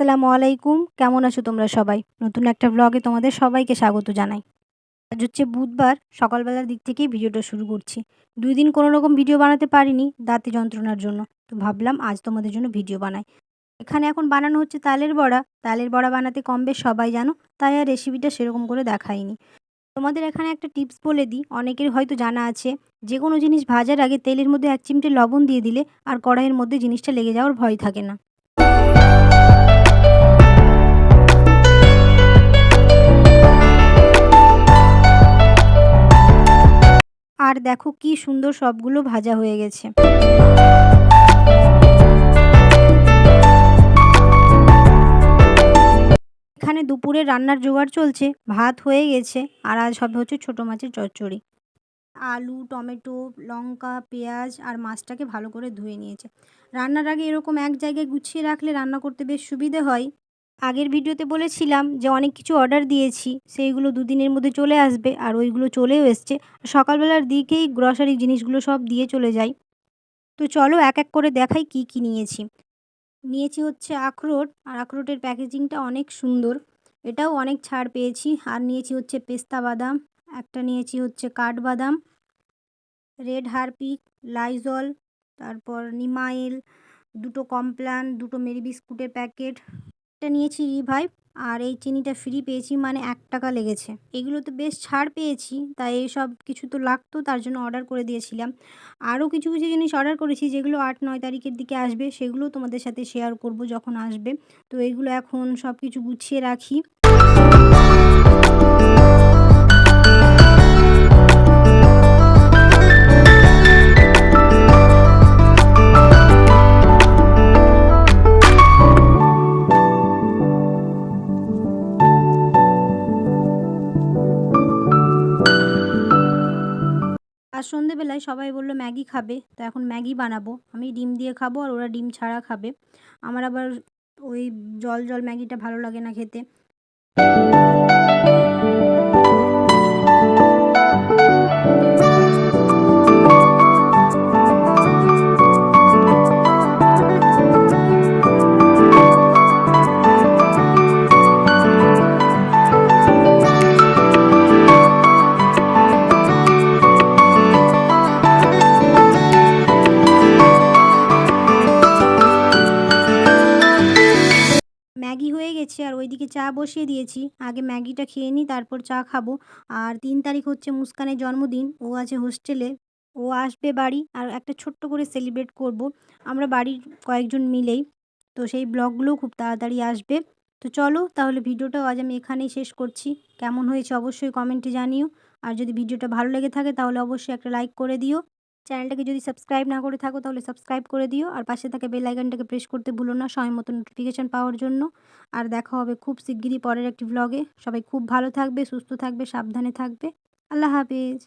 আসসালামু আলাইকুম। কেমন আছো তোমরা সবাই? নতুন একটা ব্লগে তোমাদের সবাইকে স্বাগত জানাই। আজ হচ্ছে বুধবার, সকালবেলার দিক থেকেই ভিডিওটা শুরু করছি। দুই দিন কোনো রকম ভিডিও বানাতে পারিনি দাঁতে যন্ত্রণার জন্য। তো ভাবলাম আজ তোমাদের জন্য ভিডিও বানাই। এখানে এখন বানানো হচ্ছে তালের বড়া। তালের বড়া বানাতে কম বেশ সবাই জানো, তাই আর রেসিপিটা সেরকম করে দেখাইনি। তোমাদের এখানে একটা টিপস বলে দিই। অনেকের হয়তো জানা আছে যে কোনো জিনিস ভাজার আগে তেলের মধ্যে এক চিমটে লবণ দিয়ে দিলে আর কড়াইয়ের মধ্যে জিনিসটা লেগে যাওয়ার ভয় থাকে না। আর দেখো কি সুন্দর সবগুলো ভাজা হয়ে গেছে। এখানে দুপুরে রান্নার জোগাড় চলছে, ভাত হয়ে গেছে, আর আজ হবে হচ্ছে ছোটো মাছের চচ্চড়ি। আলু, টমেটো, লঙ্কা, পেঁয়াজ আর মাছটাকে ভালো করে ধুয়ে নিয়েছে। রান্নার আগে এরকম এক জায়গায় গুছিয়ে রাখলে রান্না করতে বেশ সুবিধে হয়। আগের ভিডিওতে বলেছিলাম যে অনেক কিছু অর্ডার দিয়েছি, সেইগুলো দুদিনের মধ্যে চলে আসবে আর ওইগুলো চলেও এসছে। সকালবেলার দিকেই গ্রসারি জিনিসগুলো সব দিয়ে চলে যাই। তো চলো এক এক করে দেখাই কি কি নিয়েছি। নিয়েছি হচ্ছে আখরোট, আর আখরোটের প্যাকেজিংটা অনেক সুন্দর। এটাও অনেক ছাড় পেয়েছি। আর নিয়েছি হচ্ছে পেস্তা বাদাম, একটা নিয়েছি হচ্ছে কাঠবাদাম রেড হারপিক লাইজল তারপর নিমাইল, দুটো কমপ্লান, দুটো মেরি বিস্কুটের প্যাকেট একটা নিয়েছি রিভাইভ আর এই চিনিটা ফ্রি পেয়েছি মানে এক টাকা লেগেছে। এগুলো তো বেশ ছাড় পেয়েছি, তাই সব কিছু তো লাগতো, তার জন্য অর্ডার করে দিয়েছিলাম। আরও কিছু কিছু জিনিস অর্ডার করেছি, যেগুলো আট, নয় তারিখের দিকে আসবে, সেগুলো তোমাদের সাথে শেয়ার করব যখন আসবে। তো এগুলো এখন সব কিছু গুছিয়ে রাখি। আর সন্ধেবেলায় সবাই বলল, ম্যাগি খাবে। তো এখন ম্যাগি বানাবো। আমি ডিম দিয়ে খাব আর ওরা ডিম ছাড়া খাবে। আমার আবার ওই জল জল ম্যাগিটা ভালো লাগে না খেতে। ম্যাগি হয়ে গেছে আর ওইদিকে চা বসিয়ে দিয়েছি। আগে ম্যাগিটা খেয়ে নিই, তারপর চা খাব। আর তিন তারিখ হচ্ছে মুস্কানের জন্মদিন। ও আছে হোস্টেলে। ও আসবে বাড়ি আর একটা ছোট্ট করে সেলিব্রেট করব। আমরা বাড়ির কয়েকজন মিলেই। তো সেই ব্লগগুলোও খুব তাড়াতাড়ি আসবে। তো চলো তাহলে ভিডিওটাও আজ আমি এখানেই শেষ করছি। কেমন হয়েছে অবশ্যই কমেন্টে জানিও। আর যদি ভিডিওটা ভালো লেগে থাকে তাহলে অবশ্যই একটা লাইক করে দিও। চ্যানেলটাকে যদি সাবস্ক্রাইব না করে থাকো তাহলে সাবস্ক্রাইব করে দিও। আর পাশে থাকা বেল আইকনটাকে প্রেস করতে ভুলো না সময় মতো নোটিফিকেশান পাওয়ার জন্য। আর দেখা হবে খুব শিগগিরই পরের একটি ব্লগে সবাই খুব ভালো থাকবে, সুস্থ থাকবে, সাবধানে থাকবে। আল্লাহ হাফিজ।